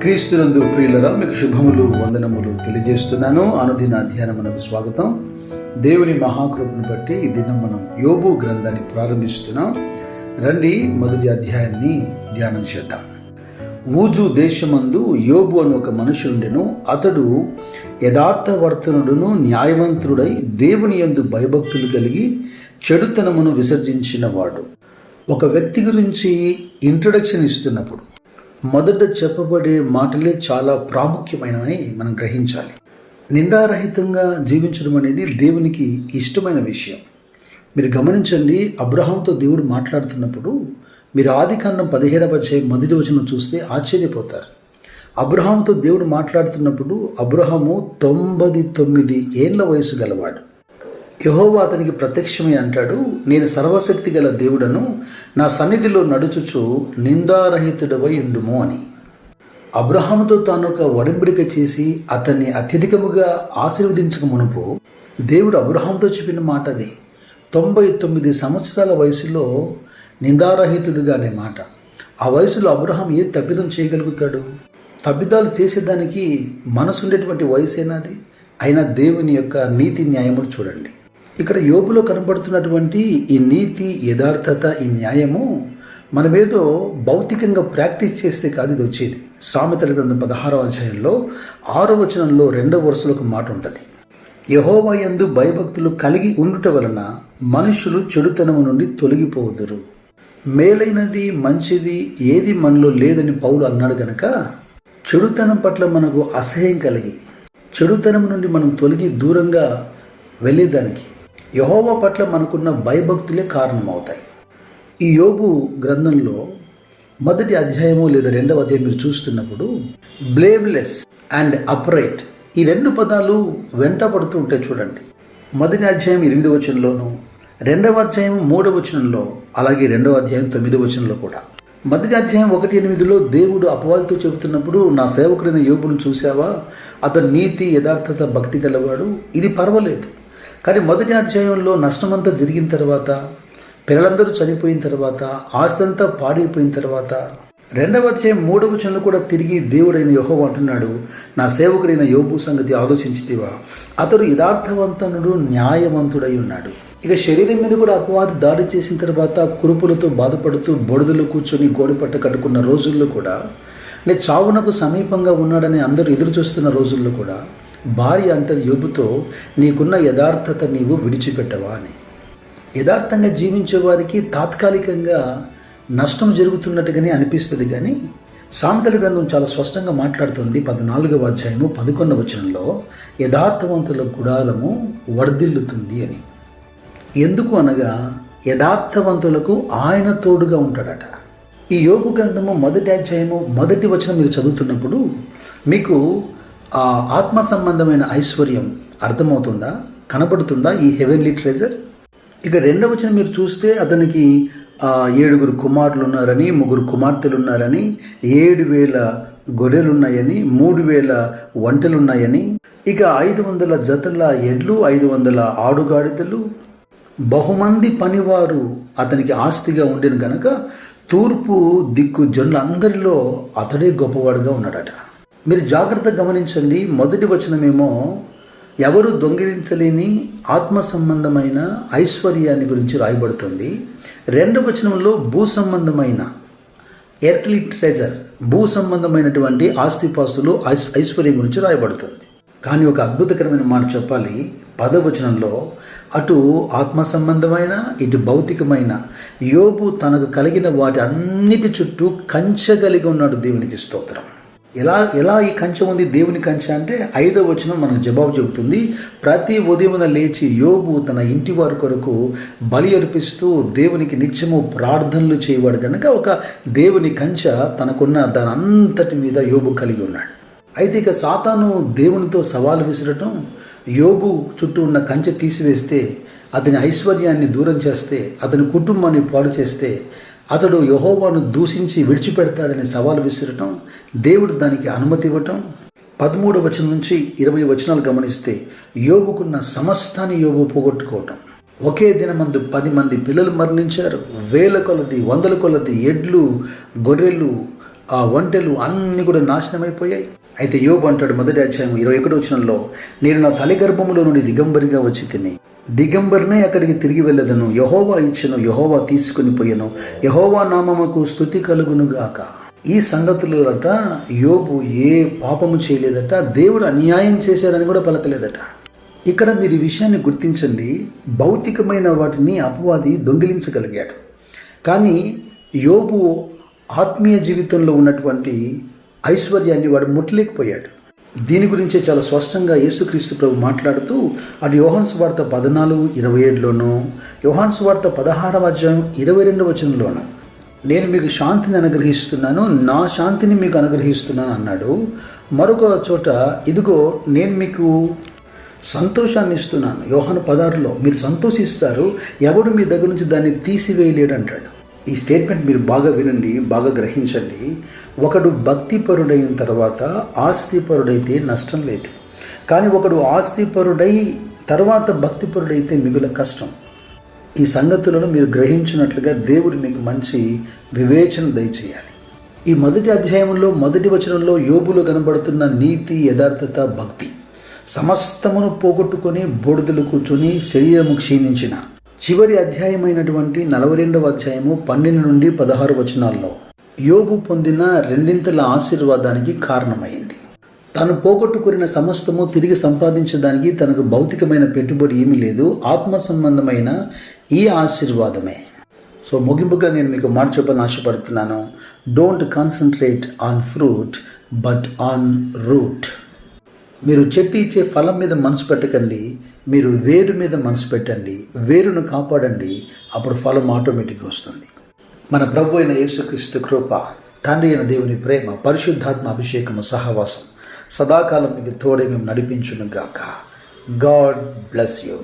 క్రీస్తునందు ప్రియులరా మీకు శుభములు వందనములు తెలియజేస్తున్నాను. అనుదిన ధ్యానమునకు స్వాగతం. దేవుని మహాకృపను బట్టి ఈ దినం మనం యోబు గ్రంథాన్ని ప్రారంభిస్తున్నాం. రండి మొదటి అధ్యాయాన్ని ధ్యానం చేద్దాం. ఊజు దేశమందు యోబు అని ఒక మనుషుండెను అతడు యథార్థవర్తనుడును న్యాయవంతుడై దేవుని యందు భయభక్తులు కలిగి చెడుతనమును విసర్జించినవాడు. ఒక వ్యక్తి గురించి ఇంట్రొడక్షన్ ఇస్తున్నప్పుడు మొదట చెప్పబడే మాటలే చాలా ప్రాముఖ్యమైనవని మనం గ్రహించాలి. నిందారహితంగా జీవించడం అనేది దేవునికి ఇష్టమైన విషయం. మీరు గమనించండి అబ్రహాంతో దేవుడు మాట్లాడుతున్నప్పుడు మీరు ఆది కాండం పదిహేడవ అధ్యాయం మొదటి వచనం చూస్తే ఆశ్చర్యపోతారు. అబ్రహాంతో దేవుడు మాట్లాడుతున్నప్పుడు అబ్రహాము తొంభై తొమ్మిది ఏళ్ళ వయసు గలవాడు. యహోవా అతనికి ప్రత్యక్షమై అంటాడు నేను సర్వశక్తి గల దేవుడను నా సన్నిధిలో నడుచుచు నిందారహితుడవై ఉండుము అని. అబ్రహాముతో తాను ఒక ఒడంబడిక చేసి అతన్ని అత్యధికముగా ఆశీర్వదించక మునుపు దేవుడు అబ్రహాంతో చెప్పిన మాట అది. తొంభై తొమ్మిది సంవత్సరాల వయసులో నిందారహితుడుగా అనే మాట. ఆ వయసులో అబ్రహాం ఏ తప్పిదం చేయగలుగుతాడు? తప్పిదాలు చేసేదానికి మనసు ఉండేటువంటి వయసేనాది అయినా దేవుని యొక్క నీతి న్యాయములు చూడండి. ఇక్కడ యోపులో కనబడుతున్నటువంటి ఈ నీతి యథార్థత ఈ న్యాయము మనమేదో భౌతికంగా ప్రాక్టీస్ చేస్తే కాదు ఇది వచ్చేది. సామెతల గ్రంథం పదహారవ అధ్యాయంలో ఆరో వచనంలో రెండవ వరుసలో ఒక మాట ఉంటుంది. యహోవా యందు భయభక్తులు కలిగి ఉండుట వలన మనుషులు చెడుతనము నుండి తొలగిపోదురు. మేలైనది మంచిది ఏది మనలో లేదని పౌలు అన్నాడు గనక చెడుతనం పట్ల మనకు అసహ్యం కలిగి చెడుతనం నుండి మనం తొలగి దూరంగా వెళ్ళేదానికి యహోవా పట్ల మనకున్న భయభక్తులే కారణమవుతాయి. ఈ యోబు గ్రంథంలో మొదటి అధ్యాయము లేదా రెండవ అధ్యాయం మీరు చూస్తున్నప్పుడు బ్లేమ్లెస్ అండ్ అప్రైట్ ఈ రెండు పదాలు వెంట పడుతూ ఉంటాయి చూడండి. మొదటి అధ్యాయం ఎనిమిది వచనంలోను రెండవ అధ్యాయం మూడవ వచనంలో అలాగే రెండవ అధ్యాయం తొమ్మిదవ వచనంలో కూడా. మొదటి అధ్యాయం ఒకటి ఎనిమిదిలో దేవుడు అపవాదితో చెబుతున్నప్పుడు నా సేవకుడైన యోగును చూసావా అతని నీతి యథార్థత భక్తి గలవాడు. ఇది పర్వాలేదు. కానీ మొదటి అధ్యాయంలో నష్టమంతా జరిగిన తర్వాత పిల్లలందరూ చనిపోయిన తర్వాత ఆస్తంతా పాడైపోయిన తర్వాత రెండవ అధ్యాయం మూడవ వచనంలో కూడా తిరిగి దేవుడైన యహో అంటున్నాడు నా సేవకుడైన యోబు సంగతి ఆలోచించితివా. అతడు యథార్థవంతనుడు న్యాయవంతుడై ఉన్నాడు. ఇక శరీరం మీద కూడా అపవాది దాడి చేసిన తర్వాత కురుపులతో బాధపడుతూ బొడుదలు కూర్చొని గోడిపట్ట కట్టుకున్న రోజుల్లో కూడా నేను చావునకు సమీపంగా ఉన్నాడని అందరూ ఎదురు చూస్తున్న రోజుల్లో కూడా భార్య అంటది యోబుతో నీకున్న యథార్థత నీవు విడిచిపెట్టవా అని. యథార్థంగా జీవించే వారికి తాత్కాలికంగా నష్టం జరుగుతున్నట్టుగానే అనిపిస్తుంది కానీ సామెతల గ్రంథం చాలా స్పష్టంగా మాట్లాడుతుంది. పద్నాలుగవ అధ్యాయము పదకొండవ వచనంలో యథార్థవంతుల గుడాలము వర్ధిల్లుతుంది అని. ఎందుకు అనగా యథార్థవంతులకు ఆయన తోడుగా ఉంటాడట. ఈ యోగు గ్రంథము మొదటి అధ్యాయము మొదటి వచనం మీరు చదువుతున్నప్పుడు మీకు ఆ ఆత్మ సంబంధమైన ఐశ్వర్యం అర్థమవుతుందా? కనబడుతుందా ఈ హెవెన్లీ ట్రెజర్ ఇక రెండవ వచనం మీరు చూస్తే అతనికి ఏడుగురు కుమారులు ఉన్నారని ముగ్గురు కుమార్తెలు ఉన్నారని ఏడు వేల గొర్రెలు ఉన్నాయని మూడు వేల వంటలున్నాయని ఇక ఐదు వందల జతల ఎడ్లు ఐదు వందల ఆడుగాడిదలు. బహుమంది పనివారు అతనికి ఆస్తిగా ఉండేను గనక తూర్పు దిక్కు జనులందరిలో అతడే గొప్పవాడుగా ఉన్నాడట. మీరు జాగ్రత్తగా గమనించండి. మొదటి వచనమేమో ఎవరు దొంగిలించలేని ఆత్మ సంబంధమైన ఐశ్వర్యాన్ని గురించి రాయబడుతుంది. రెండవ వచనంలో భూ సంబంధమైన ఎర్త్లీ ట్రెజర్ భూ సంబంధమైనటువంటి ఆస్తిపాస్తులు ఐస్ ఐశ్వర్యం గురించి రాయబడుతుంది. కానీ ఒక అద్భుతకరమైన మాట చెప్పాలి. పదవచనంలో అటు ఆత్మ సంబంధమైన ఇటు భౌతికమైన యోబు తనకు కలిగిన వాటి అన్నిటి చుట్టూ కంచె కలిగి ఉన్నాడు దేవునికి స్తోత్రం. ఎలా ఎలా ఈ కంచె ఉంది దేవుని కంచె అంటే ఐదో వచనం మనకు జవాబు చెబుతుంది. ప్రతి ఉదయమున లేచి యోబు తన ఇంటి వారి కొరకు బలి అర్పిస్తూ దేవునికి నిత్యము ప్రార్థనలు చేయవాడు కనుక ఒక దేవుని కంచె తనకున్న దాని అంతటి మీద యోబు కలిగి ఉన్నాడు. అయితే ఇక సాతాను దేవునితో సవాలు విసరటం యోబు చుట్టూ ఉన్న కంచె తీసివేస్తే అతని ఐశ్వర్యాన్ని దూరం చేస్తే అతని కుటుంబాన్ని పాడు చేస్తే అతడు యహోవాను దూషించి విడిచిపెడతాడని సవాలు విసిరటం దేవుడు దానికి అనుమతి ఇవ్వటం. పదమూడు వచనం నుంచి ఇరవై వచనాలు గమనిస్తే యోగుకున్న సమస్తాన్ని యోగు పోగొట్టుకోవటం. ఒకే దినమందు పది మంది పిల్లలు మరణించారు. వేల కొలది వందల కొలది ఎడ్లు గొర్రెలు ఆ ఒంటెలు అన్నీ కూడా నాశనమైపోయాయి. అయితే యోబు అంటాడు మొదటి అధ్యాయం ఇరవై ఒకటి వచనంలో నేను నా తల్లి గర్భములో నుండి దిగంబరిగా వచ్చి తిని దిగంబరినే అక్కడికి తిరిగి వెళ్ళదను. యహోవా ఇచ్చను యహోవా తీసుకుని పోయెను. యహోవా నామముకు స్థుతి కలుగును గాక. ఈ సంగతులట యోబు ఏ పాపము చేయలేదట దేవుడు అన్యాయం చేశాడని కూడా పలకలేదట. ఇక్కడ మీరు ఈ విషయాన్ని గుర్తించండి. భౌతికమైన వాటిని అపవాది దొంగిలించగలిగాడు. కానీ యోబు ఆత్మీయ జీవితంలో ఉన్నటువంటి ఐశ్వర్యాన్ని వాడు ముట్టలేకపోయాడు. దీని గురించే చాలా స్పష్టంగా యేసుక్రీస్తు ప్రభు మాట్లాడుతూ అది యోహాన్స్ వార్త పద్నాలుగు ఇరవై ఏడులోను యోహాన్స్ వార్త పదహారవ అధ్యాయం ఇరవై రెండు వచనంలోను నేను మీకు శాంతిని అనుగ్రహిస్తున్నాను నా శాంతిని మీకు అనుగ్రహిస్తున్నాను అన్నాడు. మరొక చోట ఇదిగో నేను మీకు సంతోషాన్ని ఇస్తున్నాను. యోహాను పదార్థలో మీరు సంతోషిస్తారు ఎవడు మీ దగ్గర నుంచి దాన్ని తీసివేయలేడు అంటాడు. ఈ స్టేట్మెంట్ మీరు బాగా వినండి బాగా గ్రహించండి. ఒకడు భక్తిపరుడైన తర్వాత ఆస్తిపరుడైతే నష్టం లేదు. కానీ ఒకడు ఆస్తిపరుడై తర్వాత భక్తిపరుడైతే మిగుల కష్టం. ఈ సంగతులను మీరు గ్రహించినట్లుగా దేవుడు మీకు మంచి వివేచన దయచేయాలి. ఈ మొదటి అధ్యాయంలో మొదటి వచనంలో యోబులో కనబడుతున్న నీతి యథార్థత భక్తి సమస్తమును పోగొట్టుకొని బూడిదలు కూర్చొని శరీరము క్షీణించిన చివరి అధ్యాయమైనటువంటి నలభై రెండవ అధ్యాయము పన్నెండు నుండి పదహారు వచనాల్లో యోబు పొందిన రెండింతల ఆశీర్వాదానికి కారణమైంది. తను పోగొట్టుకున్న సమస్తము తిరిగి సంపాదించడానికి తనకు భౌతికమైన పెట్టుబడి ఏమీ లేదు ఆత్మ సంబంధమైన ఈ ఆశీర్వాదమే. సో ముగింపుగా నేను మీకు మాట చెప్పని ఆశపడుతున్నాను. Don't concentrate on fruit but on root మీరు చెట్టు ఇచ్చే ఫలం మీద మనసు పెట్టకండి మీరు వేరు మీద మనసు పెట్టండి వేరును కాపాడండి అప్పుడు ఫలం ఆటోమేటిక్గా వస్తుంది. మన ప్రభు అయిన యేసుక్రీస్తు కృప తండ్రి అయిన దేవుని ప్రేమ పరిశుద్ధాత్మ అభిషేకము సహవాసం సదాకాలం మీకు తోడే మేము నడిపించును గాక. God bless you.